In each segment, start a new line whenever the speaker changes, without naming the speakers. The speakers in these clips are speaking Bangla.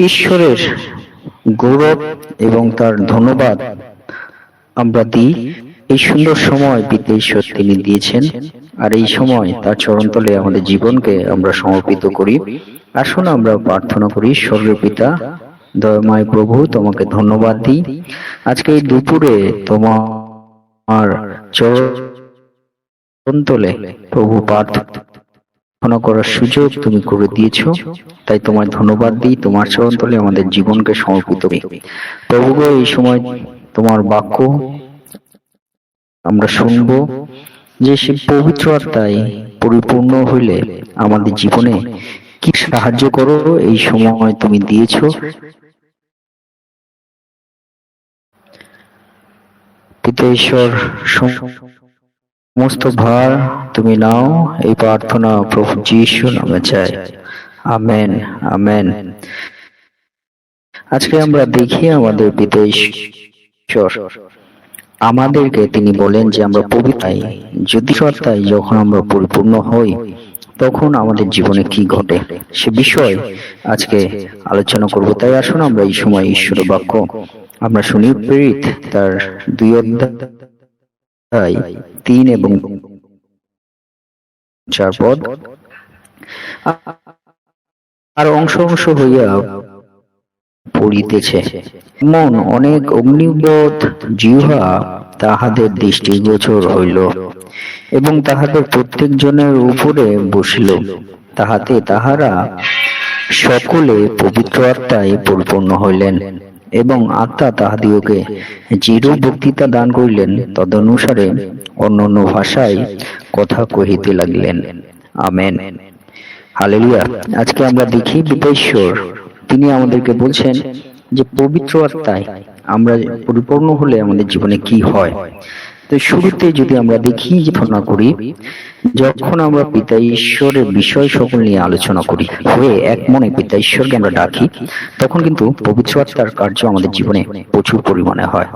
ঈশ্বরের গৌরব এবং তার ধন্যবাদ আমরা দিই। এই সুন্দর সময় পিতা ঈশ্বর তিনি দিয়েছেন, আর এই সময় তার চরণতলে আমাদের জীবনকে আমরা সমর্পিত করি। আসুন আমরা প্রার্থনা করি, স্বর্গীয় পিতা, দয়ময় প্রভু, তোমাকে ধন্যবাদ দিই। আজকে এই দুপুরে তোমার চরণতলে প্রভু প্রার্থনা করার সুযোগ তুমি করে দিয়েছ। তাই তোমার ধন্যবাদ দিই তোমার চরণতলে আমাদের জীবনকে সমর্পিত প্রভু গো, এই সময় তোমার বাক্য আমরা শুনব যে সে পবিত্র আত্মায় পরিপূর্ণ হইলে আমাদের জীবনে কি সাহায্য করো এই সময় তুমি দিয়েছ। পিতা ঈশ্বর সমস্ত ভার তুমি নাও, এই প্রার্থনা প্রভু যিশু নামে চাই। Amen amen. আজকে আমরা দেখি আমাদের ঈশ্বর আমাদেরকে তিনি বলেন যে আমরা পবিত্রাই। যদি সত্তায় যখন আমরা পরিপূর্ণ হই, তখন আমাদের জীবনে কি ঘটে? সে বিষয় আজকে আলোচনা করব। তাই আসুন আমরা এই সময় ঈশ্বরের বাক্য আমরা শুনি। প্রেরিত তার দুই অধ্যায়। তিন এবং চার পদ। আর অংশ অংশ হইয়া পড়িতেছে। মন অনেক অগ্নিবোধ জিহ্বা তাহাদের দৃষ্টিগোচর হইল এবং তাহাদের প্রত্যেক জনের উপরে বসিল। তাহাতে তাহারা সকলে পবিত্র আত্মায় পরিপূর্ণ হইলেন। এবং আত্মা তাহাদিওকে যেরূপ বক্তৃতা দান করিলেন। তদনুসারে অন্য অন্য ভাষায় কথা কহিতে লাগিলেন। আমেন। হালেলুয়া। আজকে আমরা দেখি বিপেশ্বর তিনি আমাদেরকে বলছেন যে পবিত্র আত্মায় আমরা পরিপূর্ণ হলে আমাদের জীবনে কি হয়? তো শুরুতে যদি আমরা দেখি ধারণা করি, যখন আমরা পিতা ঈশ্বরের বিষয় সকল নিয়ে আলোচনা করি, হয়ে এক মনে পিতা ঈশ্বরকে আমরা ডাকি, তখন কিন্তু পবিত্র আত্মার কার্য আমাদের জীবনে প্রচুর পরিমাণে হয়।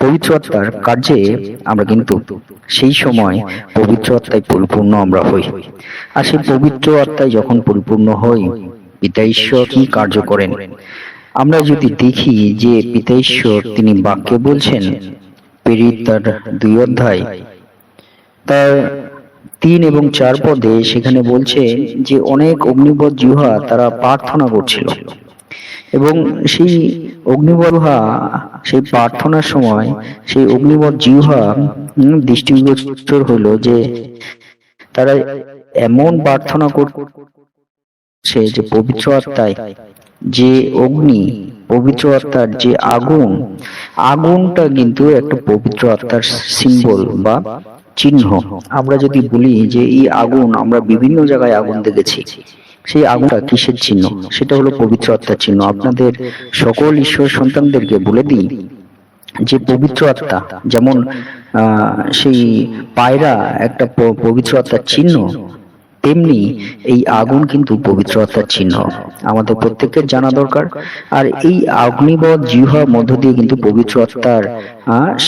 পবিত্র আত্মার কার্যে আমরা কিন্তু সেই সময় পবিত্র আত্মায় পরিপূর্ণ আমরা হই। আর সেই পবিত্র আত্মায় যখন পরিপূর্ণ হই, পিতা ঈশ্বর কি কার্য করেন? আমরা যদি দেখি যে পিতা ঈশ্বর তিনি বাক্যে বলছেন পেরিত তার দুই অধ্যায়। তার তিন এবং চার পদে সেখানে বলছে যে, অনেক অগ্নিবৎ জিহা তারা প্রার্থনা করছিল। এবং সেই অগ্নিবরহা সেই প্রার্থনার সময় সেই অগ্নিবৎ জিহা দৃষ্টিগোচর হলো যে, তারা এমন প্রার্থনা করছে যে, পবিত্র আত্মায় যে অগ্নি পবিত্র আত্মার যে আগুন, আগুনটা কিন্তু একটা পবিত্র আত্মার সিম্বল বা চিহ্ন। আমরা যদি বলি যে এই আগুন, আমরা বিভিন্ন জায়গায় আগুন দেখেছি। সেই আগুনটা কিসের চিহ্ন? সেটা হলো পবিত্র আত্মার চিহ্ন। আপনাদের সকল ঈশ্বর সন্তানদেরকে বলে দিই যে পবিত্র আত্মা, যেমন সেই পায়রা একটা পবিত্র আত্মার চিহ্ন তেমনি এই আগুন কিন্তু পবিত্র আত্মার চিহ্ন। আমাদের প্রত্যেকের জানা দরকার। আর এই অগ্নিবৎ জিহার মধ্য দিয়ে কিন্তু পবিত্র আত্মার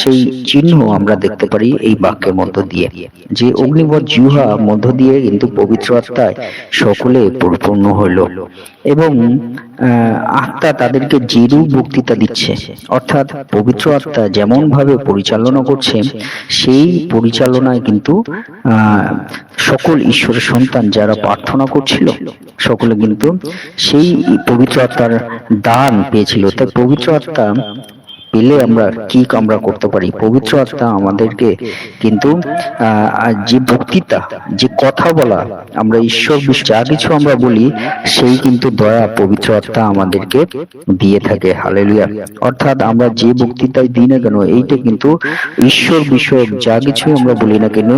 সেই চিহ্ন আমরা দেখতে পারি এই বাক্যের মধ্য দিয়ে, যে অগ্নিবৎ জিহা মধ্য দিয়ে কিন্তু পবিত্র আত্মায় সকলে পরিপূর্ণ হইল এবং আত্মা তাদেরকে যেরূপ বক্তৃতা দিচ্ছে, অর্থাৎ পবিত্র আত্মা যেমন ভাবে পরিচালনা করছে, সেই পরিচালনায় কিন্তু সকল ঈশ্বরের সন্তান যারা প্রার্থনা করছিল, সকলে কিন্তু সেই পবিত্র আত্মার দান পেয়েছিল। তাই পবিত্র আত্মা পেলে আমরা কি আমরা করতে পারি? পবিত্র আত্মা আমাদেরকে কিন্তু যে বক্তৃতা, যে কথা বলা, আমরা ঈশ্বর যা কিছু আমরা বলি, সেই কিন্তু দয়া পবিত্র আত্মা আমাদেরকে দিয়ে থাকে। হালেলুয়া। অর্থাৎ আমরা যে বক্তৃতায় দিই না কেন, এইটা কিন্তু ঈশ্বর বিষয়ক যা কিছুই আমরা বলি না কেন,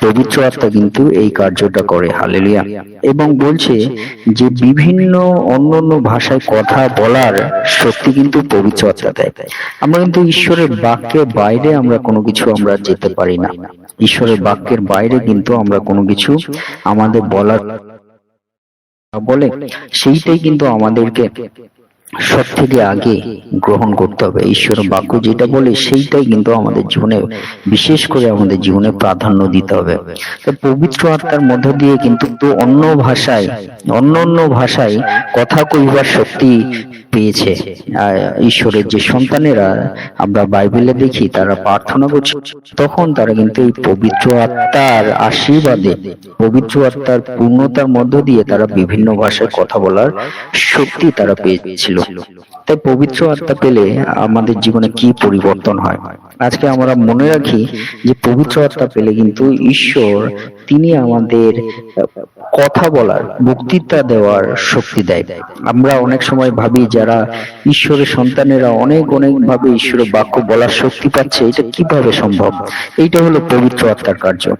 পবিত্র আত্মা কিন্তু এই কার্যটা করে। হালেলুয়া। এবং বলছে যে বিভিন্ন অন্য অন্য ভাষায় কথা বলার শক্তি কিন্তু পবিত্র আত্মা দেয়। আমরা কিন্তু ঈশ্বরের বাক্যের বাইরে আমরা কোনো কিছু আমরা যেতে পারি না। ঈশ্বরের বাক্যের বাইরে কিন্তু আমরা কোনো কিছু আমাদের বলার বলে, সেইটাই কিন্তু আমাদেরকে সব থেকে আগে গ্রহণ করতে হবে। ঈশ্বর বাক্য যেটা বলে, সেইটাই কিন্তু আমাদের জীবনে, বিশেষ করে আমাদের জীবনে প্রাধান্য দিতে হবে। তো পবিত্র আত্মার মধ্য দিয়ে কিন্তু অন্য ভাষায়, অন্য অন্য ভাষায় কথা কইবার শক্তি পেয়েছে। ঈশ্বরের যে সন্তানেরা আমরা বাইবেলে দেখি, তারা প্রার্থনা করছে, তখন তারা কিন্তু এই পবিত্র আত্মার আশীর্বাদে, পবিত্র আত্মার পূর্ণতার মধ্য দিয়ে তারা বিভিন্ন ভাষায় কথা বলার শক্তি তারা পেয়েছিল। তাই পবিত্র আত্মা পেলে আমাদের জীবনে কি পরিবর্তন হয়? আজকে আমরা মনে রাখি যে পবিত্র আত্মা পেলে কিন্তু ঈশ্বর, তিনি আমাদের, কথা বলার, বক্তৃতা দেওয়ার শক্তি দেয়। আমরা অনেক সময় ভাবি যারা ঈশ্বরের সন্তানেরা অনেক অনেক ভাবে ঈশ্বরের বাক্য বলার শক্তি পাচ্ছে, এটা কীভাবে সম্ভব? এইটা হলো পবিত্র আত্মার কার্য।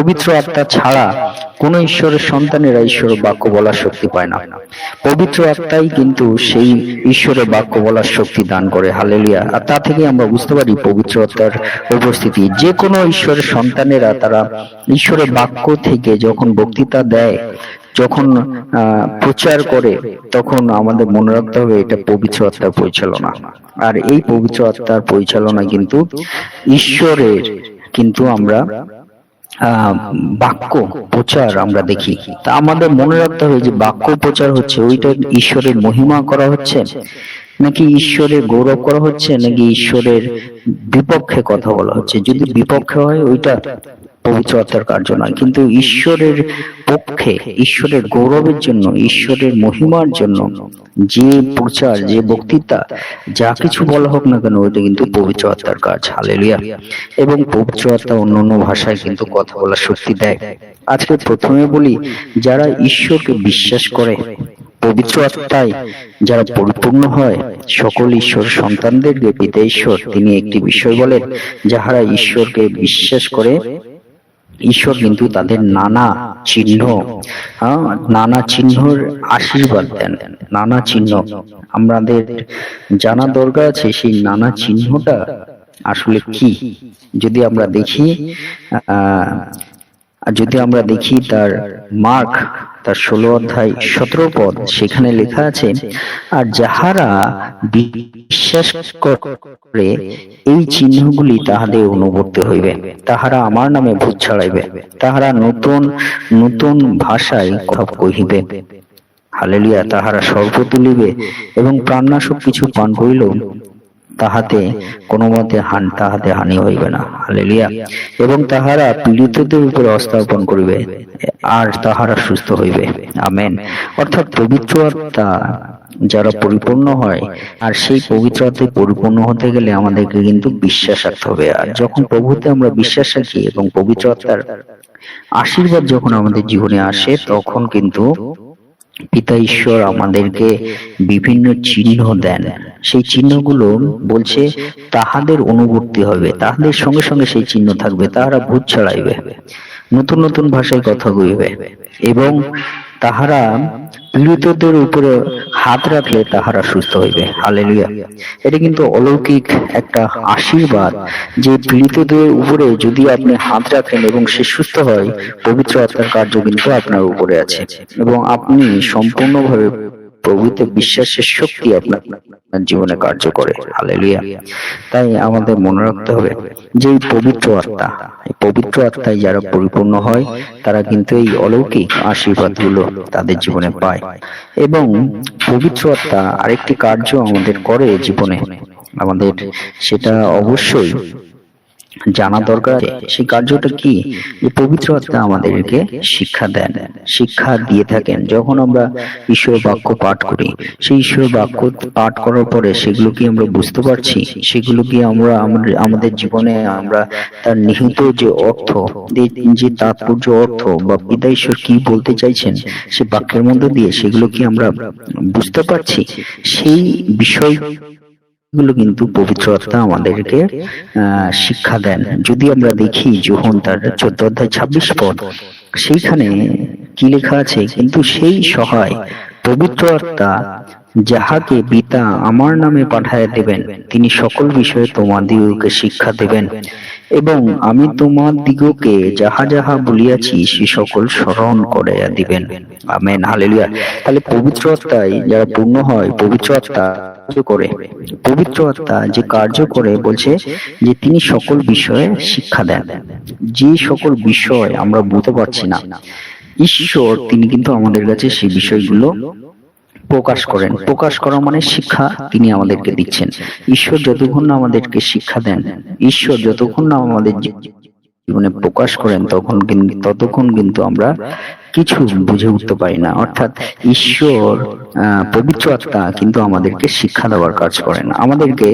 পবিত্র আত্মা ছাড়া কোন ঈশ্বরের সন্তানেরা ঈশ্বরের বাক্য বলার শক্তি পায় না। পবিত্র আত্মাই কিন্তু সেই ঈশ্বরের বাক্য বলার শক্তি দান করে। হালেলিয়া। আর তা থেকে আমরা বুঝতে পারি পবিত্র আত্মার উপস্থিতি। যে কোনো ঈশ্বরের সন্তানেরা তারা ঈশ্বরের বাক্য থেকে যখন বক্তৃতা দেয়, যখন প্রচার করে, তখন আমাদের মনে রাখতে হবে এটা পবিত্র আত্মার পরিচালনা। আর এই পবিত্র আত্মার পরিচালনা কিন্তু ঈশ্বরের কিন্তু আমরা বাক্য প্রচার আমরা দেখি। তা আমাদের মনে রাখতে হবে যে বাক্য প্রচার হচ্ছে, ওইটা ঈশ্বরের মহিমা করা হচ্ছে। নাকি ঈশ্বরের গৌরব করা হচ্ছে, নাকি ঈশ্বরের বিপক্ষে কথা বলা হচ্ছে? যদি বিপক্ষে হয়, ওইটা পবিত্র আত্মার কার্য নয় কিন্তু ঈশ্বরের পক্ষে, ঈশ্বরের গৌরবের জন্য, ঈশ্বরের মহিমার জন্য যে প্রচার, যে বক্তৃতা, যা কিছু বলা হোক না কেন, ওইটা কিন্তু পবিত্র আত্মার কাজ। হালেলুয়া। এবং পবিত্র আত্মা অন্য অন্য ভাষায় কিন্তু কথা বলার শক্তি দেয়। আজকে প্রথমে বলি, যারা ঈশ্বরকে বিশ্বাস করে পবিত্র আত্মায় যারা পরিপূর্ণ হয়, সকল ঈশ্বর সন্তানদেরকে পিতা ঈশ্বর, তিনি একটি বিষয় বলেন, যাহারা ঈশ্বরকে বিশ্বাস করে, ঈশ্বর কিন্তু তাদের নানা চিহ্ন নানা চিহ্নর আশীর্বাদ দেন, নানা চিহ্ন। আমাদের জানা দরকার আছে সেই নানা চিহ্নটা আসলে কি? যদি আমরা দেখি আর যদি আমরা দেখি তার মার্ক তার ষোলো অধ্যায় সতেরো পদ সেখানে লেখা আছে আর যাহারা বিশ্বাস করে এই চিহ্নগুলি তাহাদের অনুবর্তী হইবে। তাহারা আমার নামে ভূত ছাড়াইবে। তাহারা নতুন নতুন ভাষায় কথা কহিবে। হালেলিয়া তাহারা সর্প তুলিবে এবং প্রাণনাশক কিছু পান করিল। তাহাতে, কোনো মতে হান তাহাতে হানি হইবে না। হালেলুয়া। এবং তাহারা পীড়িতদের উপরে অস্থাপন করিবে, আর তাহারা সুস্থ হইবে। আমেন। অর্থাৎ পবিত্র আত্মা যারা পরিপূর্ণ হয়, আর সেই পবিত্র আত্মায় পরিপূর্ণ হতে গেলে আমাদেরকে কিন্তু বিশ্বাস রাখতে হবে। আর যখন প্রভুতে আমরা বিশ্বাস রাখি এবং পবিত্র আত্মার আশীর্বাদ যখন আমাদের জীবনে আসে, তখন কিন্তু পিতা ঈশ্বর আমাদেরকে বিভিন্ন চিহ্ন দেন। সেই চিহ্নগুলো বলছে, তাহাদের অনুবর্তী হবে। তাহাদের সঙ্গে সঙ্গে সেই চিহ্ন থাকবে। তাহারা ভূত ছড়াইবে। নতুন নতুন ভাষায় কথা কইবে। এবং তাহারা পীড়িতদের উপরে হাত রাখলে তাহারা সুস্থ হইবে। হালেলুয়া। এটা কিন্তু অলৌকিক একটা আশীর্বাদ যে পীড়িতদের উপরে যদি আপনি হাত রাখেন এবং সে সুস্থ হয়, পবিত্র আত্মার কার্য কিন্তু আপনার উপরে আছে। এবং আপনি সম্পূর্ণভাবে প্রভুতে বিশ্বাসের শক্তি আপনার জীবনে কার্য করে। হালেলুয়া। তাই আমাদের মনে রাখতে হবে যে পবিত্র আত্মা, এই পবিত্র আত্মায় যারা পরিপূর্ণ হয়, তারা কিন্তু এই অলৌকিক আশীর্বাদগুলো তাদের জীবনে পায়। এবং পবিত্র আত্মা আরেকটি কার্য আমাদের করে জীবনে। আমাদের সেটা অবশ্যই জানা দরকার। সেই কার্যটা কি? যে পবিত্র আত্মা আমাদেরকে শিক্ষা দেন শিক্ষা দিয়ে থাকেন। যখন আমরা ঈশ্বর বাক্য পাঠ করি সেই ঈশ্বর বাক্য পাঠ করার পরে সেগুলো কি আমরা বুঝতে পারছি? সেগুলো কি আমরা আমাদের জীবনে আমরা তার নিহিত যে অর্থ যে তাৎপর্য অর্থ বা পিতা ঈশ্বর কি বলতে চাইছেন সে বাক্যের মধ্যে দিয়ে সেগুলো কি আমরা বুঝতে পারছি? সেই বিষয় গুলো কিন্তু পবিত্র আত্মা আমাদেরকে শিক্ষা দেন। যদি আমরা দেখি যোহন তার চোদ্দ অধ্যায় ছাব্বিশ পদ, সেইখানে কি লেখা আছে? কিন্তু সেই সহায় পবিত্র আত্মা যাহাকে পিতা আমার নামে পাঠাইয়া দেবেন, তিনি সকল বিষয়ে তোমাদিগকে শিক্ষা দেবেন। এবং আমি তোমার দিগকে যাহা যাহা বলিয়াছি, সে সকল স্মরণ করাইয়া দিবেন। Amen, hallelujah. তাহলে পবিত্র আত্মায় যারা পূর্ণ হয় পবিত্র আত্মা কার্য করে। পবিত্র আত্মা যে কার্য করে বলছে যে তিনি সকল বিষয়ে শিক্ষা দেন। যে সকল বিষয় আমরা বুঝতে পারছি না, ঈশ্বর তিনি কিন্তু আমাদের কাছে সেই বিষয়গুলো প্রকাশ করেন। প্রকাশ করা মানে শিক্ষা তিনি আমাদেরকে দিচ্ছেন। ঈশ্বর যতক্ষণ না আমাদেরকে শিক্ষা দেন, ঈশ্বর যতক্ষণ না আমাদের জীবনে প্রকাশ করেন, তখন কিন্তু ততক্ষণ কিন্তু আমরা কিছু বুঝে উঠতে পারি না। অর্থাৎ ঈশ্বর পবিত্র আত্মা কিন্তু আমাদেরকে শিক্ষা দেওয়ার কাজ করেন। আমাদেরকে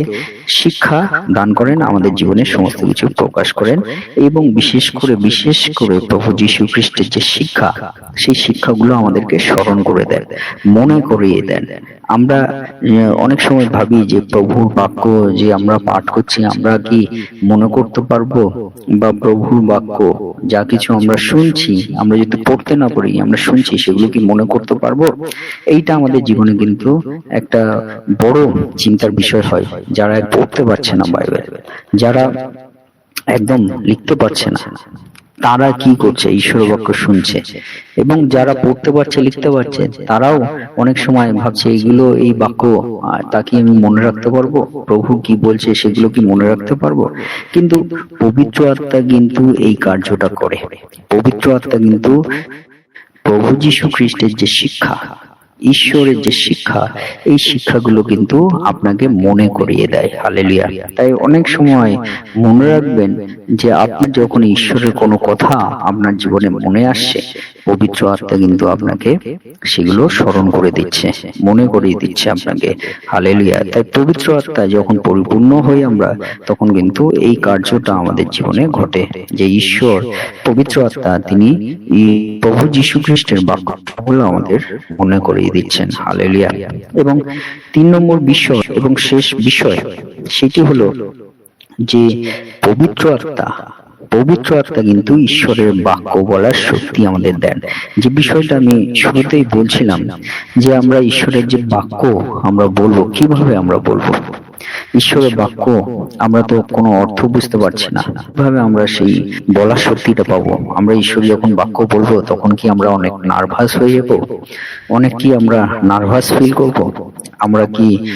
শিক্ষা দান করেন, আমাদের জীবনে সমস্ত কিছু প্রকাশ করেন এবং বিশেষ করে বিশেষ করে প্রভু যীশু খ্রিস্টের যে শিক্ষা, সেই শিক্ষাগুলো আমাদেরকে স্মরণ করে দেন, মনে করিয়ে দেন। আমরা অনেক সময় ভাবি যে প্রভুর বাক্য যে আমরা পাঠ করছি, আমরা কি মনে করতে পারব? বা প্রভুর বাক্য, যা কিছু আমরা শুনছি, আমরা যদি পড়তে না পারি, আমরা শুনছি, সেগুলো কি মনে করতে পারব? এইটা আমাদের জীবনে কিন্তু একটা বড় চিন্তার বিষয় হয় যারা পড়তে পারছে না বাইবেল যারা একদম লিখতে পারছে না তারা কি করছে? ঈশ্বর বাক্য শুনছে। এবং যারা পড়তে পারছে লিখতে পারছে তারাও অনেক সময় ভাবছে এইগুলো এই বাক্য তা কি আমি মনে রাখতে পারব? প্রভু কি বলছে সেগুলো কি মনে রাখতে পারব? কিন্তু পবিত্র আত্মা কিন্তু এই কার্যটা করে। পবিত্র আত্মা কিন্তু প্রভু যীশু খ্রিস্টের যে শিক্ষা ঈশ্বরের যে শিক্ষা, এই শিক্ষাগুলো কিন্তু আপনাকে মনে করিয়ে দেয়। হালেলুয়া। তাই অনেক সময় মনে রাখবেন যে আপনার যখন ঈশ্বরের কোনো কথা আপনার জীবনে মনে আসছে, পবিত্র আত্মা কিন্তু আপনাকে সেগুলো স্মরণ করে দিচ্ছে, মনে করিয়ে দিচ্ছে আপনাকে। হালেলুয়া। তাই পবিত্র আত্মা যখন পরিপূর্ণ হই আমরা, তখন কিন্তু এই কার্যটা আমাদের জীবনে ঘটে যে ঈশ্বর, পবিত্র আত্মা, তিনি প্রভু যীশু খ্রিস্টের বাক্যগুলো আমাদের মনে করিয়ে দিচ্ছেন। হালেলিয়া এবং তিন নম্বর বিষয় এবং শেষ বিষয় সেটি হলো যে পবিত্র আত্মা পবিত্র আত্মা কিন্তু ঈশ্বরের বাক্য বলার শক্তি আমাদের দেন। যে বিষয়টা আমি শুরুতেই বলছিলাম যে আমরা ঈশ্বরের যে বাক্য আমরা বলব, কীভাবে আমরা বলব? ঈশ্বরের বাক্য আমরা তো কোনো অর্থ বুঝতে পারছি না। কীভাবে আমরা সেই বলার শক্তিটা পাবো? আমরা ঈশ্বর যখন বাক্য বলব তখন কি আমরা অনেক নার্ভাস হয়ে যাব? অনেক কি আমরা নার্ভাস ফিল করব? আমরা কি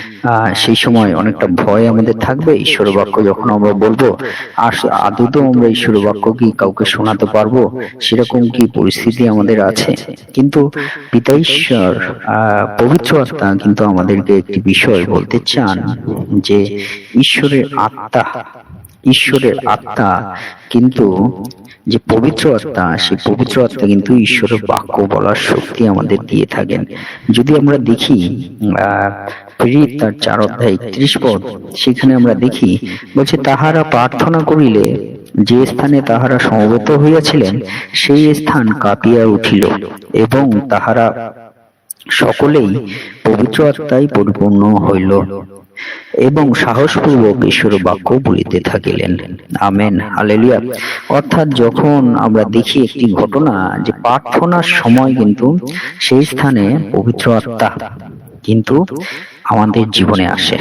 সেই সময় অনেকটা ভয় আমাদের থাকবে? ঈশ্বরের বাক্য যখন আমরা বলব আর আদৌ আমরা ঈশ্বরের বাক্য কি কাউকে শোনাতে পারব? সেরকম কি পরিস্থিতি আমাদের আছে? কিন্তু পিতা ঈশ্বর আহ, পবিত্র আত্মা কিন্তু আমাদেরকে একটি বিষয় বলতে চান যে ঈশ্বরের আত্মা ঈশ্বরের আত্মা কিন্তু যে পবিত্র আত্মা সেই পবিত্র আত্মা কিন্তু ঈশ্বরের বাক্য বলার শক্তি আমাদের দিয়ে থাকেন। যদি আমরা দেখি প্রেরিত তার চার অধ্যায় ত্রিশ পদ সেখানে আমরা দেখি বলছে তাহারা প্রার্থনা করিলে যে স্থানে তাহারা সমবেত হইয়াছিলেন সেই স্থান কাঁপিয়া উঠিল এবং তাহারা সকলেই পবিত্র আত্মায় পরিপূর্ণ হইল এবং সাহসপূর্বক ঈশ্বর বাক্য বলিতে থাকিলেন। Amen, hallelujah. অর্থাৎ যখন আমরা দেখি একটি ঘটনা যে প্রার্থনার সময় কিন্তু সেই স্থানে পবিত্র আত্মা কিন্তু আমাদের জীবনে আসে।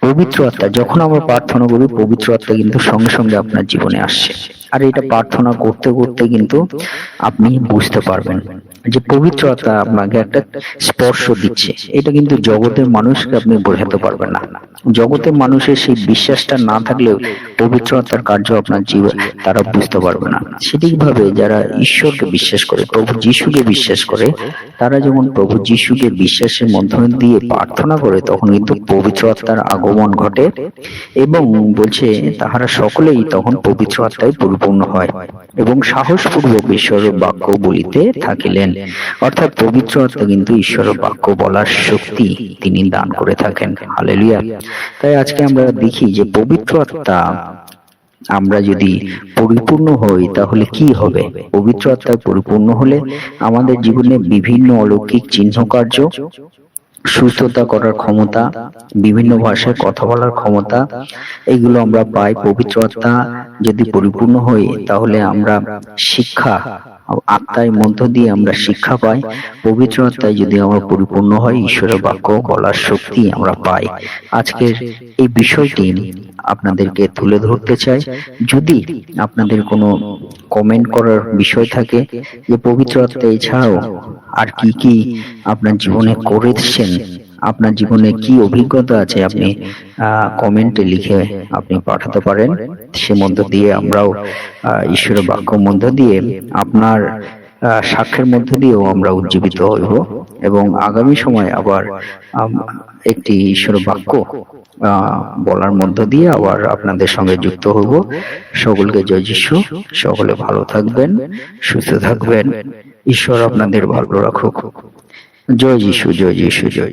পবিত্র আত্মা, যখন আমরা প্রার্থনা করি, পবিত্র আত্মা কিন্তু সঙ্গে সঙ্গে আপনার জীবনে আসছে আর এটা প্রার্থনা করতে করতে কিন্তু আপনি বুঝতে পারবেন যে পবিত্র আত্মা আপনাকে একটা স্পর্শ দিচ্ছে, এটা কিন্তু জগতের মানুষকে আপনি বোঝাতে পারবেন না। জগতের মানুষের সেই বিশ্বাসটা না থাকলেও পবিত্র আত্মার কার্য আপনার জীবন, তারা বুঝতে পারবে না। সেটিকভাবে যারা ঈশ্বরকে বিশ্বাস করে, প্রভু যিশুকে বিশ্বাস করে, তারা যখন প্রভু যিশুকে বিশ্বাসের মাধ্যমে দিয়ে প্রার্থনা করে, তখন কিন্তু পবিত্র আত্মার আগমন ঘটে এবং বলছে, তাহারা সকলেই তখন পবিত্র আত্মায় পরিপূর্ণ হয় এবং সাহসপূর্বক ঈশ্বরের বাক্য বলিতে থাকিলেন। অর্থাৎ পবিত্র আত্মা কিন্তু ঈশ্বরের বাক্য বলার শক্তি তিনি দান করে থাকেন। হালেলুয়া। তাই আজকে আমরা দেখি যে পবিত্র আত্মা আমরা যদি পরিপূর্ণ হই, তাহলে কি হবে? পবিত্র আত্মায় পরিপূর্ণ হলে আমাদের জীবনে বিভিন্ন অলৌকিক চিহ্ন কার্য সুস্থতা করার ক্ষমতা, বিভিন্ন ভাষায় কথা বলার ক্ষমতা, এগুলো আমরা পাই। পবিত্র আত্মা যদি পরিপূর্ণ হই, তাহলে আমরা শিক্ষা আত্মায় মধ্য দিয়ে আমরা শিক্ষা পাই পবিত্র আত্মায় যদি আমরা পরিপূর্ণ হয় ঈশ্বরের বাক্য বলার শক্তি আমরা পাই। আজকের এই বিষয়টি আপনাদেরকে তুলে ধরতে চাই। যদি আপনাদের কোনো কমেন্ট করার বিষয় থাকে যে পবিত্র আত্মা এছাড়াও আর কি কি আপনার জীবনে করেছেন আপনার জীবনে কি অভিজ্ঞতা আছে আপনি কমেন্টে লিখে আপনি পাঠাতে পারেন। সে মধ্য দিয়ে আমরাও ঈশ্বরের বাক্য মধ্য দিয়ে আপনার সাক্ষ্যের মধ্য দিয়েও আমরা উজ্জীবিত হইব এবং আগামী সময় আবার একটি ঈশ্বর বাক্য আহ, বলার মধ্য দিয়ে আবার আপনাদের সঙ্গে যুক্ত হব। সকলকে জয় যিশু। সকলে ভালো থাকবেন সুস্থ থাকবেন। ঈশ্বর আপনাদের ভালো রাখুক। জয় যিশু জয় যিশু জয়